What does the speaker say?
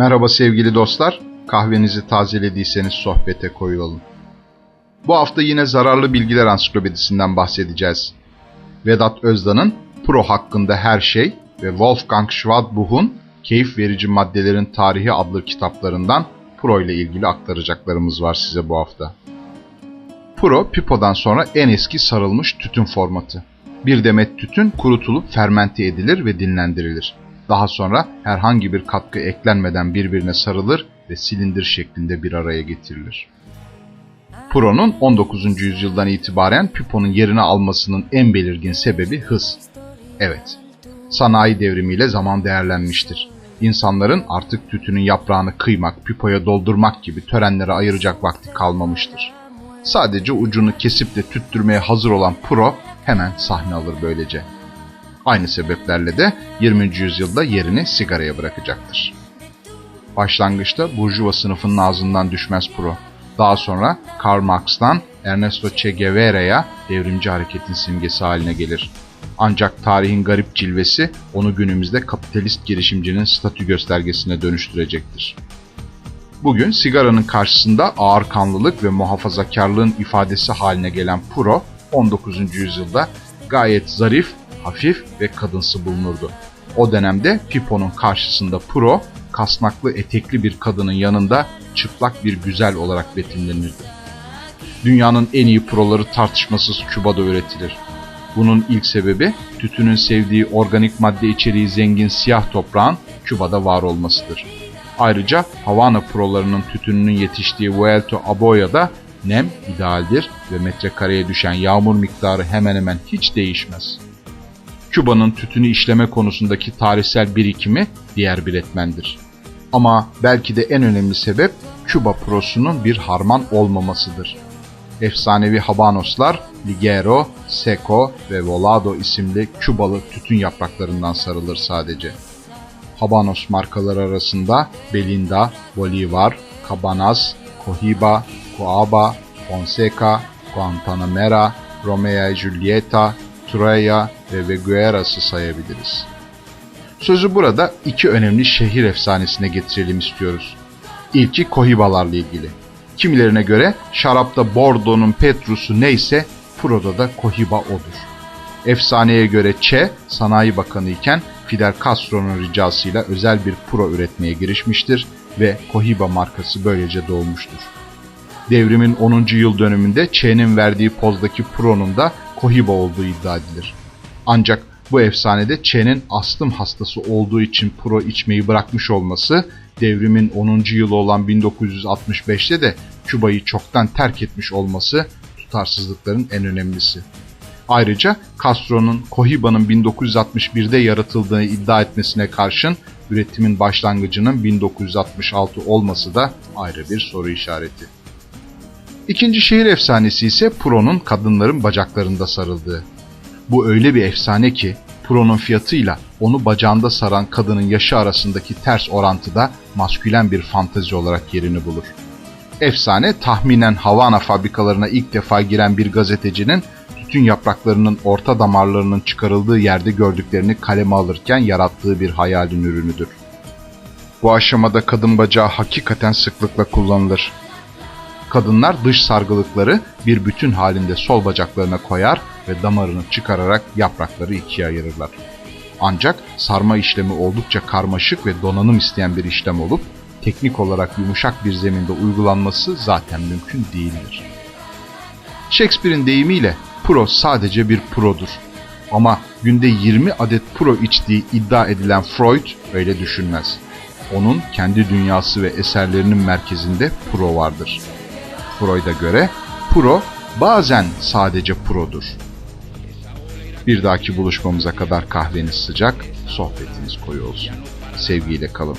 Merhaba sevgili dostlar. Kahvenizi tazelediyseniz sohbete koyulalım. Bu hafta yine zararlı bilgiler ansiklopedisinden bahsedeceğiz. Vedat Özdan'ın Pro hakkında her şey ve Wolfgang Schwadbuch'un Keyif Verici Maddelerin Tarihi adlı kitaplarından Pro ile ilgili aktaracaklarımız var size bu hafta. Pro, pipodan sonra en eski sarılmış tütün formatı. Bir demet tütün kurutulup fermente edilir ve dinlendirilir. Daha sonra herhangi bir katkı eklenmeden birbirine sarılır ve silindir şeklinde bir araya getirilir. Pro'nun 19. yüzyıldan itibaren piponun yerini almasının en belirgin sebebi hız. Evet, sanayi devrimiyle zaman değerlenmiştir. İnsanların artık tütünün yaprağını kıymak, pipoya doldurmak gibi törenlere ayıracak vakti kalmamıştır. Sadece ucunu kesip de tüttürmeye hazır olan Pro hemen sahne alır böylece. Aynı sebeplerle de 20. yüzyılda yerini sigaraya bırakacaktır. Başlangıçta Burjuva sınıfının ağzından düşmez Pro. Daha sonra Karl Marx'tan Ernesto Che Guevara'ya devrimci hareketin simgesi haline gelir. Ancak tarihin garip cilvesi onu günümüzde kapitalist girişimcinin statü göstergesine dönüştürecektir. Bugün sigaranın karşısında ağır kanlılık ve muhafazakarlığın ifadesi haline gelen Pro, 19. yüzyılda gayet zarif, hafif ve kadınsı bulunurdu. O dönemde Pipo'nun karşısında Pro, kasnaklı etekli bir kadının yanında çıplak bir güzel olarak betimlenirdi. Dünyanın en iyi proları tartışmasız Küba'da üretilir. Bunun ilk sebebi tütünün sevdiği organik madde içeriği zengin siyah toprağın Küba'da var olmasıdır. Ayrıca Havana prolarının tütününün yetiştiği Vuelto Aboya'da nem idealdir ve metrekareye düşen yağmur miktarı hemen hemen hiç değişmez. Küba'nın tütünü işleme konusundaki tarihsel birikimi diğer bir etmendir. Ama belki de en önemli sebep Küba prosunun bir harman olmamasıdır. Efsanevi Habanoslar Ligero, Seco ve Volado isimli Kübalı tütün yapraklarından sarılır sadece. Habanos markaları arasında Belinda, Bolivar, Cabanas, Cohiba, Coaba, Fonseca, Guantanamera, Romeo y Julieta, Troya ve Vegueras'ı sayabiliriz. Sözü burada iki önemli şehir efsanesine getirelim istiyoruz. İlki Cohibalarla ilgili. Kimilerine göre şarapta Bordeaux'un Petrus'u neyse Pro'da da Cohiba odur. Efsaneye göre Che sanayi bakanı iken Fidel Castro'nun ricasıyla özel bir Pro üretmeye girişmiştir ve Cohiba markası böylece doğmuştur. Devrimin 10. yıl dönümünde Che'nin verdiği pozdaki Pro'nun da Cohiba olduğu iddia edilir. Ancak bu efsanede Che'nin astım hastası olduğu için Pro içmeyi bırakmış olması, devrimin 10. yılı olan 1965'te de Küba'yı çoktan terk etmiş olması tutarsızlıkların en önemlisi. Ayrıca Castro'nun Cohiba'nın 1961'de yaratıldığını iddia etmesine karşın üretimin başlangıcının 1966 olması da ayrı bir soru işareti. İkinci şehir efsanesi ise Pro'nun kadınların bacaklarında sarıldığı. Bu öyle bir efsane ki Pro'nun fiyatıyla onu bacağında saran kadının yaşı arasındaki ters orantıda maskülen bir fantazi olarak yerini bulur. Efsane tahminen Havana fabrikalarına ilk defa giren bir gazetecinin tütün yapraklarının orta damarlarının çıkarıldığı yerde gördüklerini kaleme alırken yarattığı bir hayalin ürünüdür. Bu aşamada kadın bacağı hakikaten sıklıkla kullanılır. Kadınlar dış sargılıkları bir bütün halinde sol bacaklarına koyar ve damarını çıkararak yaprakları ikiye ayırırlar. Ancak sarma işlemi oldukça karmaşık ve donanım isteyen bir işlem olup teknik olarak yumuşak bir zeminde uygulanması zaten mümkün değildir. Shakespeare'in deyimiyle pro sadece bir produr. Ama günde 20 adet pro içtiği iddia edilen Freud öyle düşünmez. Onun kendi dünyası ve eserlerinin merkezinde pro vardır. Freud'a göre pro bazen sadece produr. Bir dahaki buluşmamıza kadar kahveniz sıcak, sohbetiniz koyu olsun. Sevgiyle kalın.